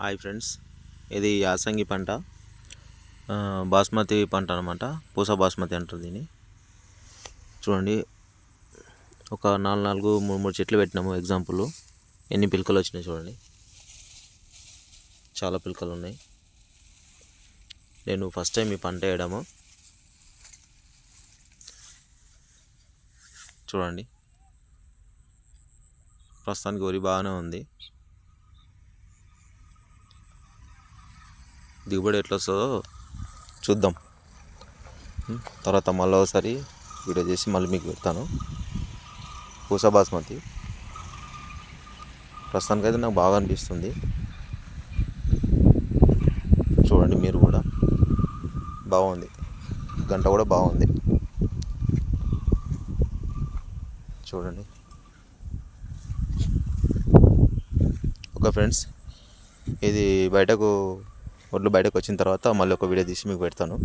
Hi friends ఇది యాసంగి పంట. బాస్మతి పంట అనమాట పూస బాస్మతి అంటారు దీన్ని. చూడండి ఒక నాలుగు నాలుగు మూడు మూడు చెట్లు పెట్టినాము ఎగ్జాంపుల్ ఎన్ని పిలకలు వచ్చినాయి చూడండి. చాలా పిలకలు ఉన్నాయి. నేను ఫస్ట్ టైం ఈ పంట వేయడము. చూడండి. ప్రస్తుతానికి వరి బాగానే ఉంది. దిగుబడి ఎట్లా వస్తుందో చూద్దాం తర్వాత మళ్ళీ ఒకసారి వీడియో చేసి మళ్ళీ మీకు పెడతాను. పూస బాస్మతి. ప్రస్తుతానికైతే నాకు బాగా అనిపిస్తుంది. చూడండి మీరు కూడా. బాగుంది. గంట కూడా బాగుంది. చూడండి. ఓకే ఫ్రెండ్స్ ఇది బయటకు ఒడ్లు బయటకు వచ్చిన తర్వాత మళ్ళీ ఒక వీడియో తీసి మీకు పెడతాను.